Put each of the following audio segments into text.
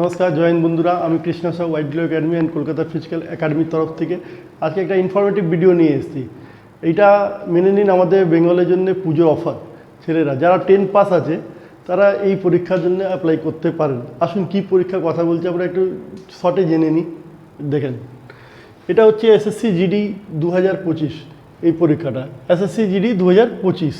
নমস্কার, জয়েন বন্ধুরা, আমি Krishna Saha white glow academy and Kolkata physical একাডেমির তরফ থেকে। আজকে একটা ইনফরমেটিভ ভিডিও নিয়ে এসেছি। এইটা মেনে নিন আমাদের বেঙ্গলের জন্য পুজোর অফার ছেলেরা, যারা টেন পাস আছে, তারা এই পরীক্ষার জন্য অ্যাপ্লাই করতে পারেন। আসুন কি পরীক্ষার কথা বলছি, আমরা একটু শর্টে জেনে নিই। দেখেন, এটা হচ্ছে এসএসসি জিডি দু হাজার পঁচিশ, এই পরীক্ষাটা। এসএসসি জিডি দু হাজার পঁচিশ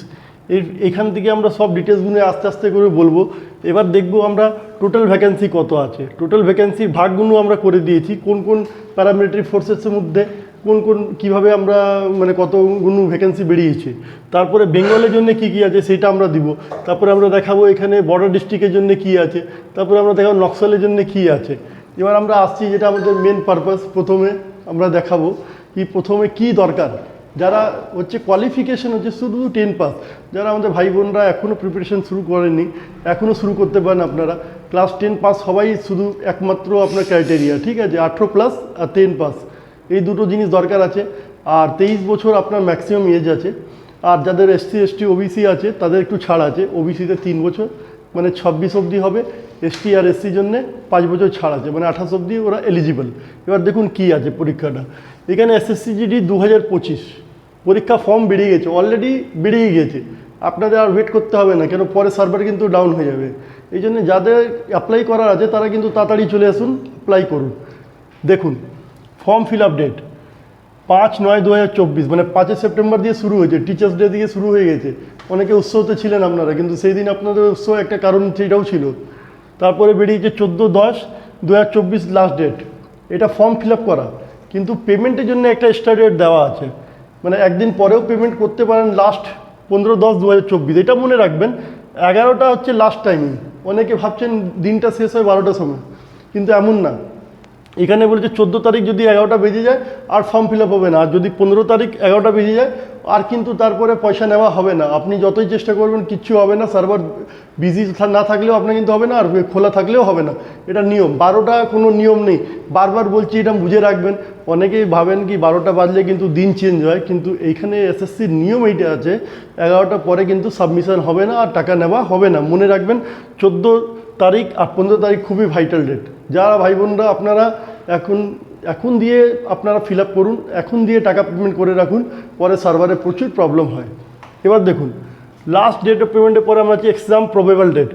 এখান থেকে আমরা সব ডিটেলসগুলো আস্তে আস্তে করে বলব। এবার দেখব আমরা টোটাল ভ্যাকেন্সি কত আছে। টোটাল ভ্যাকেন্সির ভাগগুলো আমরা করে দিয়েছি, কোন কোন প্যারামিলিটারি ফোর্সেসের মধ্যে, কোন কোন কীভাবে আমরা মানে কতগুলো ভ্যাকেন্সি বেরিয়েছে। তারপরে বেঙ্গলের জন্য কি কি আছে সেটা আমরা দিব। তারপরে আমরা দেখাবো এখানে বর্ডার ডিস্ট্রিক্টের জন্য কি আছে। তারপরে আমরা দেখাবো নকশালের জন্য কি আছে। এবার আমরা আসছি যেটা আমাদের মেন পারপাস প্রথমে আমরা দেখাবো কি প্রথমে কি দরকার। যারা হচ্ছে কোয়ালিফিকেশন হচ্ছে শুধু টেন পাস যারা আমাদের ভাই বোনরা এখনও প্রিপারেশন শুরু করেনি এখনও শুরু করতে পারেন আপনারা। ক্লাস টেন পাস সবাই শুধু একমাত্র আপনার ক্রাইটেরিয়া ঠিক আছে? আঠেরো প্লাস আর টেন পাস এই দুটো জিনিস দরকার আছে। আর তেইশ বছর আপনার ম্যাক্সিমাম এজ আছে। আর যাদের এসসি এসটি ওবিসি আছে, তাদের একটু ছাড় আছে। ওবিসিতে তিন বছর মানে ছাব্বিশ অবধি হবে। এসটি আর এসসির জন্যে পাঁচ বছর ছাড় আছে মানে আঠাশ অব্দি ওরা এলিজিবল এবার দেখুন কি আছে পরীক্ষাটা। এখানে এসএসসি জিডি দু হাজার পঁচিশ। পরীক্ষা ফর্ম বেরিয়ে গেছে অলরেডি বেরিয়ে গিয়েছে। আপনাদের আর ওয়েট করতে হবে না, কেন পরে সার্ভার কিন্তু ডাউন হয়ে যাবে। এই জন্য যাদের অ্যাপ্লাই করার আছে, তারা কিন্তু তাড়াতাড়ি চলে আসুন অ্যাপ্লাই করুন। দেখুন ফর্ম ফিল আপ ডেট পাঁচ নয় দু মানে পাঁচই সেপ্টেম্বর দিয়ে শুরু হয়েছে টিচার্স ডে দিয়ে শুরু হয়ে গেছে। অনেকে উৎসবতে ছিলেন আপনারা, কিন্তু সেই দিন আপনাদের উৎসব একটা কারণ, সেটাও ছিল। তারপরে বেরিয়েছে চোদ্দ দশ, দু লাস্ট ডেট এটা ফর্ম ফিল করা। কিন্তু পেমেন্টের জন্য একটা এক্সট্রা ডেট দেওয়া আছে। মানে একদিন পরেও পেমেন্ট করতে পারেন লাস্ট পনেরো দশ, দু এটা মনে রাখবেন, এগারোটা হচ্ছে লাস্ট টাইমিং অনেকে ভাবছেন দিনটা শেষ হয় বারোটার সময়। কিন্তু এমন না। এখানে বলেছে চোদ্দ তারিখ যদি এগারোটা বেজে যায়, আর ফর্ম ফিল আপ হবে না। আর যদি পনেরো তারিখ এগারোটা বেজে যায় আর কিন্তু তারপরে পয়সা নেওয়া হবে না। আপনি যতই চেষ্টা করবেন, কিচ্ছু হবে না। সার্ভার বিজি না থাকলেও আপনার কিন্তু হবে না, আর খোলা থাকলেও হবে না। এটা নিয়ম। বারোটা কোনো নিয়ম নেই। বারবার বলছি, এটা বুঝে রাখবেন। অনেকেই ভাবেন কি, বারোটা বাজলে কিন্তু দিন চেঞ্জ হয়। কিন্তু এইখানে এসএসসির নিয়ম এইটা আছে, এগারোটা পরে কিন্তু সাবমিশন হবে না, আর টাকা নেওয়া হবে না। মনে রাখবেন, চোদ্দ তারিখ আর পনেরো তারিখ খুবই ভাইটাল ডেট যারা ভাই বোনরা আপনারা এখন এখন দিয়ে আপনারা ফিল করুন, এখন দিয়ে টাকা পেমেন্ট করে রাখুন, পরে সার্ভারে প্রচুর প্রবলেম হয়। এবার দেখুন লাস্ট ডেট অফ পেমেন্টের পরে আমরা হচ্ছে এক্সাম প্রবেবল ডেট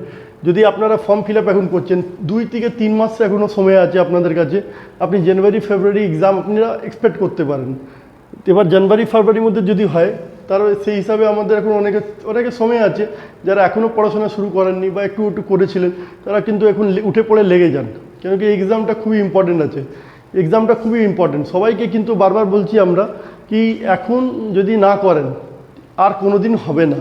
যদি আপনারা ফর্ম ফিল এখন করছেন, দুই থেকে তিন মাস এখনও সময় আছে আপনাদের কাছে, আপনি জানুয়ারি ফেব্রুয়ারি এক্সাম আপনারা এক্সপেক্ট করতে পারেন। এবার জানুয়ারি ফেব্রুয়ারির মধ্যে যদি হয় তাহলে সেই হিসাবে আমাদের এখন অনেকে অনেকে সময় আছে, যারা এখনও পড়াশোনা শুরু করেননি বা একটু একটু করেছিলেন, তারা কিন্তু এখন উঠে পড়ে লেগে যান। কেন কি এক্সামটা খুবই ইম্পর্টেন্ট আছে। এক্সামটা খুবই ইম্পর্টেন্ট সবাইকে কিন্তু বারবার বলছি আমরা কি এখন যদি না করেন, আর কোনো দিন হবে না।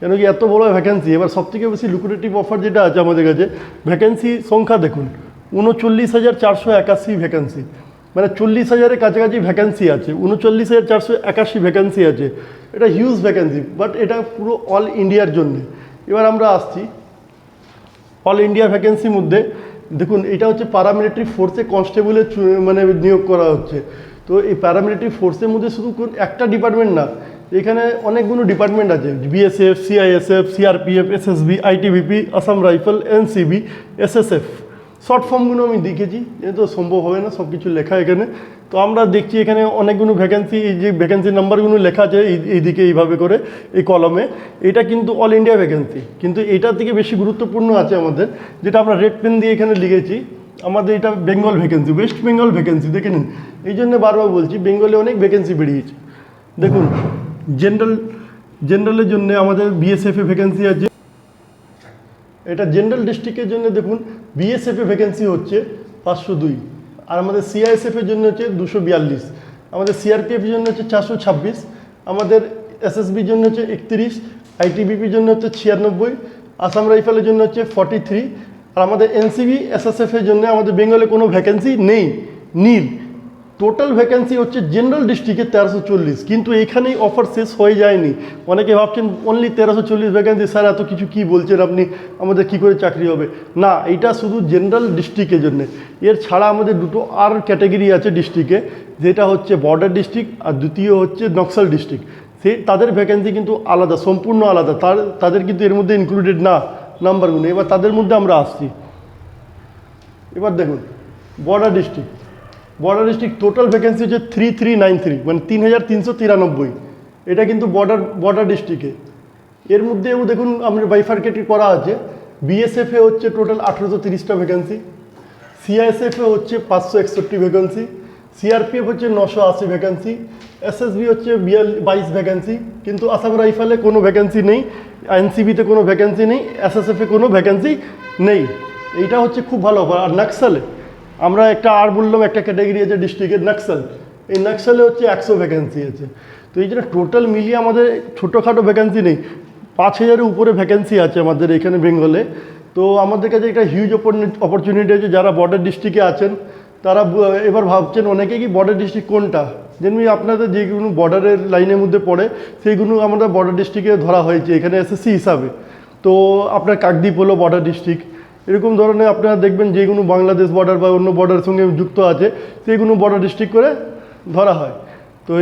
কেন কি এত বড় ভ্যাকেন্সি এবার সবথেকে বেশি লুক্রেটিভ অফার যেটা আছে আমাদের কাছে ভ্যাকেন্সি সংখ্যা দেখুন। উনচল্লিশ হাজার চারশো একাশি ভ্যাকেন্সি মানে চল্লিশ হাজারের কাছাকাছি ভ্যাকেন্সি আছে, উনচল্লিশ হাজার চারশো একাশি ভ্যাকেন্সি আছে। এটা হিউজ ভ্যাকেন্সি বাট এটা পুরো অল ইন্ডিয়ার জন্যে। এবার আমরা আসছি অল ইন্ডিয়া ভ্যাকেন্সির মধ্যে। দেখুন, এটা হচ্ছে প্যারামিলিটারি ফোর্সে কনস্টেবলের মানে নিয়োগ করা হচ্ছে। তো এই প্যারামিলিটারি ফোর্সের মধ্যে শুধু একটা ডিপার্টমেন্ট না, এখানে অনেকগুলো ডিপার্টমেন্ট আছে। BSF CISF CRPF SSB ITBP Assam rifle NCB SSF short ফর্মগুলো আমি দেখেছি এ তো সম্ভব হবে না সব কিছু লেখা এখানে। তো আমরা দেখছি এখানে অনেকগুলো ভ্যাকেন্সি এই যে ভ্যাকেন্সি নাম্বারগুলো লেখা আছে, এই এইদিকে এইভাবে করে, এই কলমে এটা কিন্তু অল ইন্ডিয়া ভ্যাকেন্সি কিন্তু এটার থেকে বেশি গুরুত্বপূর্ণ আছে আমাদের, যেটা আমরা রেড পেন দিয়ে এখানে লিখেছি। আমাদের এটা Bengal vacancy west Bengal vacancy দেখে নিন। এই জন্য বারবার বলছি বেঙ্গলে অনেক ভ্যাকেন্সি বেরিয়েছে। দেখুন জেনারেল জেনারেলের জন্য আমাদের বিএসএফে ভ্যাকেন্সি আছে। এটা জেনারেল ডিস্ট্রিক্টের জন্য দেখুন বিএসএফে ভ্যাকেন্সি হচ্ছে পাঁচশো দুই, আর আমাদের সিআইএসএফের জন্য হচ্ছে দুশো বিয়াল্লিশ, আমাদের সিআরপিএফের জন্য হচ্ছে চারশো ছাব্বিশ, আমাদের এসএসবির জন্য হচ্ছে একত্রিশ আইটিবিপির জন্য হচ্ছে ছিয়ানব্বই, আসাম রাইফেলের জন্য হচ্ছে ফর্টি থ্রি আর আমাদের এনসিবি এসএসএফের জন্য আমাদের বেঙ্গলে কোনো ভ্যাকেন্সি নেই, নীল। টোটাল ভ্যাকেন্সি হচ্ছে জেনারেল ডিস্ট্রিক্টে তেরোশো চল্লিশ, কিন্তু এখানেই অফার শেষ হয়ে যায়নি। অনেকে ভাবছেন অনলি তেরোশো চল্লিশ ভ্যাকেন্সি স্যার, এত কিছু কি বলছেন আপনি? আমাদের কি করে চাকরি হবে? না এটা শুধু জেনারেল ডিস্ট্রিক্টের জন্য। এর ছাড়া আমাদের দুটো আর ক্যাটাগরি আছে ডিস্ট্রিক্টে যেটা হচ্ছে বর্ডার ডিস্ট্রিক্ট আর দ্বিতীয় হচ্ছে নকশাল ডিস্ট্রিক্ট সেই তাদের ভ্যাকেন্সি কিন্তু আলাদা, সম্পূর্ণ আলাদা। তার, তাদের কিন্তু এর মধ্যে ইনক্লুডেড না নাম্বারগুলো এবার তাদের মধ্যে আমরা আসছি। এবার দেখুন border district border district total vacancy হচ্ছে থ্রি থ্রি নাইন থ্রি মানে তিন হাজার তিনশো তিরানব্বই। এটা কিন্তু বর্ডার বর্ডার ডিস্ট্রিক্টে এর মধ্যেও দেখুন, আমরা বাইফার্কেটেড করা আছে। বিএসএফে হচ্ছে টোটাল আঠেরোশো তিরিশটা ভ্যাকেন্সি সিআইএসএফে হচ্ছে পাঁচশো একষট্টি ভ্যাকেন্সি সিআরপিএফ হচ্ছে নশো আশি ভ্যাকেন্সি এসএসবি হচ্ছে বিয়াল বাইশ ভ্যাকেন্সি কিন্তু আসাম রাইফেলে কোনো ভ্যাকেন্সি নেই। এনসিবিতে কোনো ভ্যাকেন্সি নেই। এসএসএফে কোনো ভ্যাকেন্সি নেই। এইটা হচ্ছে খুব ভালো আর নাক্সালে আমরা একটা আর বললাম একটা ক্যাটাগরি আছে ডিস্ট্রিক্টের নাক্সাল এই নাক্সালে হচ্ছে একশো ভ্যাকেন্সি আছে। তো এই জন্য টোটাল মিলিয়ে আমাদের ছোটোখাটো ভ্যাকেন্সি নেই, পাঁচ হাজারের উপরে ভ্যাকেন্সি আছে আমাদের এখানে বেঙ্গলে তো আমাদের কাছে একটা হিউজ অপরচুনিটি আছে, যারা বর্ডার ডিস্ট্রিক্টে আছেন, তারা এবার ভাবছেন অনেকে কি বর্ডার ডিস্ট্রিক্ট কোনটা? যেমনি আপনাদের যেগুলো বর্ডারের লাইনের মধ্যে পড়ে সেইগুলো আমাদের বর্ডার ডিস্ট্রিক্টে ধরা হয়েছে, এখানে এসএসসি হিসাবে। তো আপনার কাকদ্বীপ হলো বর্ডার ডিস্ট্রিক্ট এরকম ধরনের আপনারা দেখবেন যেগুলো বাংলাদেশ বর্ডার বা অন্য বর্ডারের সঙ্গে যুক্ত আছে সেইগুলো বর্ডার ডিস্ট্রিক্ট করে ধরা হয়। তো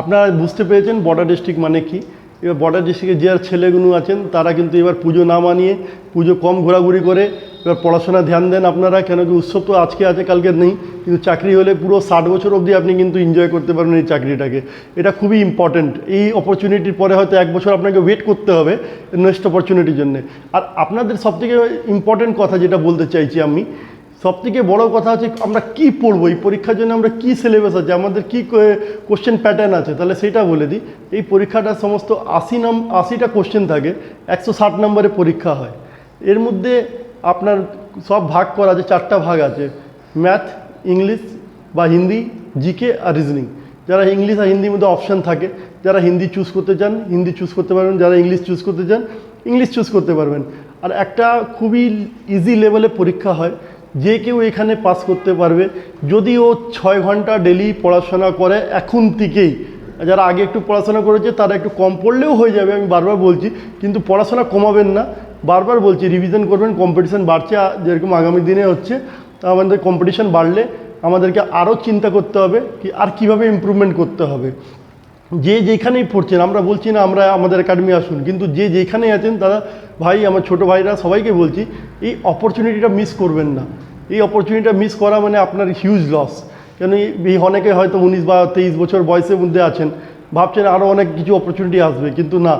আপনারা বুঝতে পেরেছেন বর্ডার ডিস্ট্রিক্ট মানে কি? এবার বর্ডার ডিস্ট্রিক্টে যে ছেলেগুলো আছেন, তারা কিন্তু এবার পুজো না মানিয়ে পুজো কম ঘোরাঘুরি করে এবার পড়াশোনা ধ্যান দেন আপনারা কেন কি উৎসব তো আজকে আছে, কালকে নেই। কিন্তু চাকরি হলে পুরো ষাট বছর অবধি আপনি কিন্তু এনজয় করতে পারবেন এই চাকরিটাকে। এটা খুবই ইম্পর্ট্যান্ট এই অপরচুনিটির পরে হয়তো এক বছর আপনাকে ওয়েট করতে হবে নেক্সট অপরচুনিটির জন্য। আর আপনাদের সবথেকে ইম্পর্ট্যান্ট কথা যেটা বলতে চাইছি আমি, সবথেকে বড় কথা হচ্ছে আমরা কি পড়ব? এই পরীক্ষার জন্য আমরা কি সিলেবাস আছে? আমাদের কি কোশ্চেন প্যাটার্ন আছে? তাহলে সেটা বলে দিই। এই পরীক্ষাটা সমস্ত আশি নাম, আশিটা কোশ্চেন থাকে। একশো ষাট নম্বরে পরীক্ষা হয়। এর মধ্যে আপনার সব ভাগ করা আছে, চারটা ভাগ আছে। ম্যাথ, ইংলিশ বা হিন্দি, জিকে আর রিজনিং। যারা ইংলিশ আর হিন্দির মধ্যে অপশান থাকে, যারা হিন্দি চুজ করতে চান, হিন্দি চুজ করতে পারবেন। যারা ইংলিশ চুজ করতে চান, ইংলিশ চুজ করতে পারবেন। আর একটা খুবই ইজি লেভেলে পরীক্ষা হয়, যে কেউ এখানে পাস করতে পারবে। যদি ও ছয় ঘণ্টা ডেলি পড়াশোনা করে, এখন থেকেই। যারা আগে একটু পড়াশোনা করেছে, তারা একটু কম পড়লেও হয়ে যাবে, আমি বারবার বলছি। কিন্তু পড়াশোনা কমাবেন না। বারবার বলছি রিভিশন করবেন কম্পিটিশান বাড়ছে যেরকম আগামী দিনে হচ্ছে তা আমাদের কম্পিটিশান বাড়লে আমাদেরকে আরও চিন্তা করতে হবে কি, আর কীভাবে ইমপ্রুভমেন্ট করতে হবে। যে যেখানেই পড়ছেন, আমরা বলছি না, আমরা আমাদের একাডেমি আসুন, কিন্তু যে যেখানেই আছেন, তারা, ভাই, আমার ছোটো ভাইরা, সবাইকে বলছি, এই অপরচুনিটিটা মিস করবেন না। এই অপরচুনিটিটা মিস করা মানে আপনার হিউজ লস কেন এই অনেকে হয়তো উনিশ বা তেইশ বছর বয়সের মধ্যে আছেন, ভাবছেন আরও অনেক কিছু অপরচুনিটি আসবে, কিন্তু না,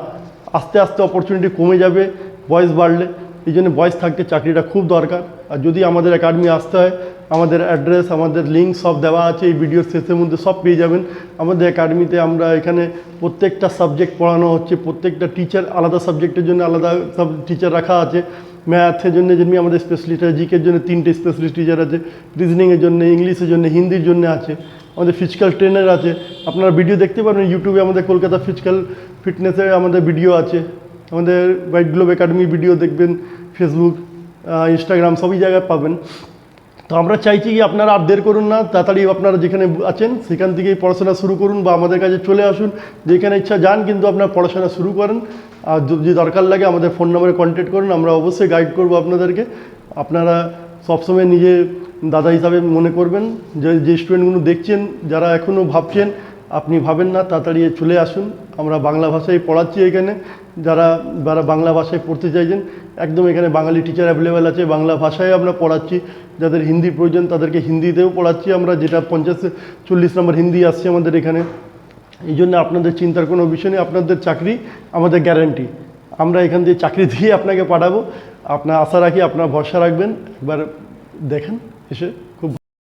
আস্তে আস্তে অপরচুনিটি কমে যাবে বয়স বাড়লে, এই জন্য বয়স থাকতে চাকরিটা খুব দরকার। আর যদি আমাদের একাডেমি আসতে হয়, আমাদের অ্যাড্রেস, আমাদের লিঙ্ক সব দেওয়া আছে, এই ভিডিওর শেষের মধ্যে সব পেয়ে যাবেন। আমাদের একাডেমিতে আমরা এখানে প্রত্যেকটা সাবজেক্ট পড়ানো হচ্ছে, প্রত্যেকটা টিচার আলাদা সাবজেক্টের জন্য আলাদা সব টিচার রাখা আছে। ম্যাথের জন্য যেমনি আমাদের স্পেশালিস্ট আছে জিকের জন্য তিনটে স্পেশালিস্ট টিচার আছে রিজনিংয়ের জন্য ইংলিশের জন্য, হিন্দির জন্য আছে, আমাদের ফিজিক্যাল ট্রেনার আছে। আপনারা ভিডিও দেখতে পারবেন ইউটিউবে আমাদের কলকাতা ফিজিক্যাল ফিটনেসের আমাদের ভিডিও আছে। আমাদের হোয়াইট গ্লোব একাডেমি ভিডিও দেখবেন ফেসবুক ইনস্টাগ্রাম সবই জায়গায় পাবেন। তো আমরা চাইছি কি আপনারা আর দের করুন না, তাড়াতাড়ি আপনারা যেখানে আছেন, সেখান থেকেই পড়াশোনা শুরু করুন বা আমাদের কাছে চলে আসুন। যেখানে ইচ্ছা যান, কিন্তু আপনার পড়াশোনা শুরু করেন। আর যদি দরকার লাগে আমাদের ফোন নম্বরে কন্ট্যাক্ট করুন, আমরা অবশ্যই গাইড করব আপনাদেরকে। আপনারা সবসময় নিজে দাদা হিসাবে মনে করবেন। যে যে স্টুডেন্টগুলো দেখছেন, যারা এখনও ভাবছেন আপনি ভাবেন না, তাড়াতাড়ি চলে আসুন। আমরা বাংলা ভাষায় পড়াচ্ছি এখানে। যারা যারা বাংলা ভাষায় পড়তে চাইছেন, একদম এখানে বাঙালি টিচার অ্যাভেলেবেল আছে। বাংলা ভাষায় আমরা পড়াচ্ছি। যাদের হিন্দি প্রয়োজন, তাদেরকে হিন্দিতেও পড়াচ্ছি আমরা। যেটা পঞ্চাশ, চল্লিশ নম্বর হিন্দি আসছে আমাদের এখানে। এই জন্য আপনাদের চিন্তার কোনো বিষয় নেই। আপনাদের চাকরি আমাদের গ্যারান্টি আমরা এখান দিয়ে চাকরি দিয়ে আপনাকে পাঠাবো। আপনার আশা রাখি, আপনার ভরসা রাখবেন। একবার দেখেন, এসে